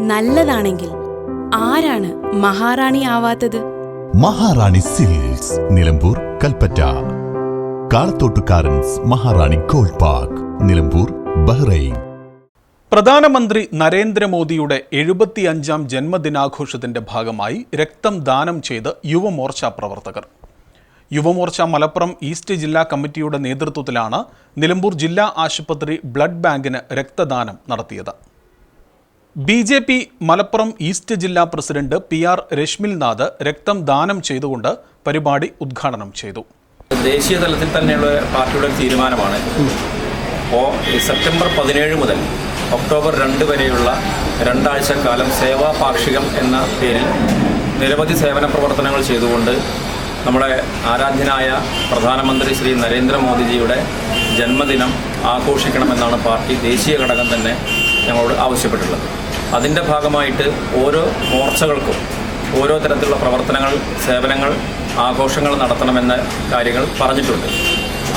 നല്ലതാണെങ്കിൽ ആരാണ് മഹാറാണി ആവാത്തത്? Maharani silks Nilambur Kalpetta. Kalathottukarans Maharani gold park Nilambur Bahrain. പ്രധാനമന്ത്രി നരേന്ദ്രമോദിയുടെ എഴുപത്തിയഞ്ചാം ജന്മദിനാഘോഷത്തിന്റെ ഭാഗമായി രക്തം ദാനം ചെയ്ത് യുവമോർച്ച പ്രവർത്തകർ. യുവമോർച്ച മലപ്പുറം ഈസ്റ്റ് ജില്ലാ കമ്മിറ്റിയുടെ നേതൃത്വത്തിലാണ് നിലമ്പൂർ ജില്ലാ ആശുപത്രി ബ്ലഡ് ബാങ്കിന് രക്തദാനം നടത്തിയത്. B J P Malappuram east ജില്ലാ പ്രസിഡന്റ് പി ആർ രശ്മിൽനാഥ് രക്തം ദാനം ചെയ്തുകൊണ്ട് പരിപാടി ഉദ്ഘാടനം ചെയ്തു. ദേശീയ തലത്തിൽ തന്നെയുള്ള പാർട്ടിയുടെ തീരുമാനമാണ് അപ്പോൾ സെപ്റ്റംബർ പതിനേഴ് മുതൽ ഒക്ടോബർ രണ്ട് വരെയുള്ള രണ്ടാഴ്ച കാലം സേവാ പാക്ഷികം എന്ന പേരിൽ നിരവധി സേവന പ്രവർത്തനങ്ങൾ ചെയ്തുകൊണ്ട് നമ്മുടെ ആരാധ്യനായ പ്രധാനമന്ത്രി ശ്രീ നരേന്ദ്രമോദിജിയുടെ ജന്മദിനം ആഘോഷിക്കണമെന്നാണ് പാർട്ടി ദേശീയ ഘടകം തന്നെ ഞങ്ങളോട് ആവശ്യപ്പെട്ടിട്ടുള്ളത്. അതിന്റെ ഭാഗമായിട്ട് ഓരോ മോർച്ചകൾക്കും ഓരോ തരത്തിലുള്ള പ്രവർത്തനങ്ങൾ സേവനങ്ങൾ ആഘോഷങ്ങൾ നടത്തണമെന്ന കാര്യങ്ങൾ പറഞ്ഞിട്ടുണ്ട്.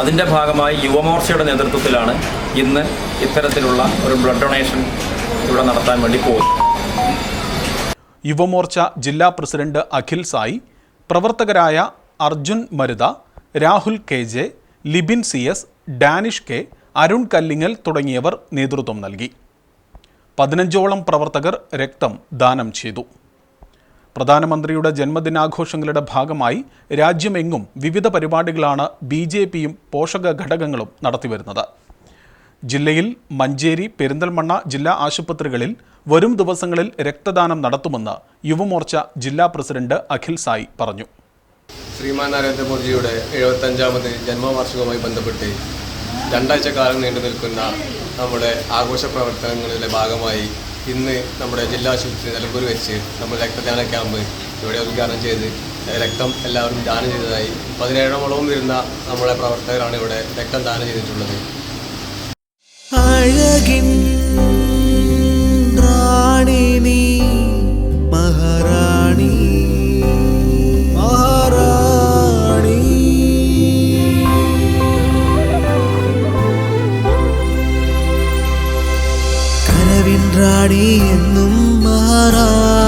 അതിന്റെ ഭാഗമായി യുവമോർച്ചയുടെ നേതൃത്വത്തിലാണ് ഇന്ന് ഇത്തരത്തിലുള്ള ഒരു ബ്ലഡ് ഡൊണേഷൻ ഇവിടെ നടത്താൻ വേണ്ടി പോകുന്നത്. യുവമോർച്ച ജില്ലാ പ്രസിഡന്റ് അഖിൽ സായി പ്രവർത്തകരായ Arjun Marutha Rahul K J Libin C S Danish K Arun Kallingal തുടങ്ങിയവർ നേതൃത്വം നൽകി. പതിനഞ്ചോളം പ്രവർത്തകർ രക്തം ദാനം ചെയ്തു. പ്രധാനമന്ത്രിയുടെ ജന്മദിനാഘോഷങ്ങളുടെ ഭാഗമായി രാജ്യമെങ്ങും വിവിധ പരിപാടികളാണ് ബി ജെ പിയും പോഷക ഘടകങ്ങളും നടത്തിവരുന്നത്. ജില്ലയിൽ മഞ്ചേരി പെരിന്തൽമണ്ണ ജില്ലാ ആശുപത്രികളിൽ വരും ദിവസങ്ങളിൽ രക്തദാനം നടത്തുമെന്ന് യുവമോർച്ച ജില്ലാ പ്രസിഡന്റ് അഖിൽ സായി പറഞ്ഞു. ശ്രീമാൻ നരേന്ദ്രമോദിയുടെ എഴുപത്തഞ്ചാമത് ജന്മവാർഷികവുമായി ബന്ധപ്പെട്ട് രണ്ടാഴ്ച കാലം നീണ്ടു നിൽക്കുന്ന നമ്മുടെ ആഘോഷ പ്രവർത്തനങ്ങളിലെ ഭാഗമായി ഇന്ന് നമ്മുടെ ജില്ലാ ആശുപത്രി നിലമ്പൂർ വെച്ച് നമ്മൾ രക്തദാന ക്യാമ്പ് ഇവിടെ ഉദ്ഘാടനം ചെയ്ത് രക്തം എല്ലാവരും ദാനം ചെയ്തതായി പതിനേഴോളം വരുന്ന നമ്മുടെ പ്രവർത്തകരാണ് ഇവിടെ രക്തം ദാനം ചെയ്തിട്ടുള്ളത്. അഴകിൻ കനവിൻ റാണി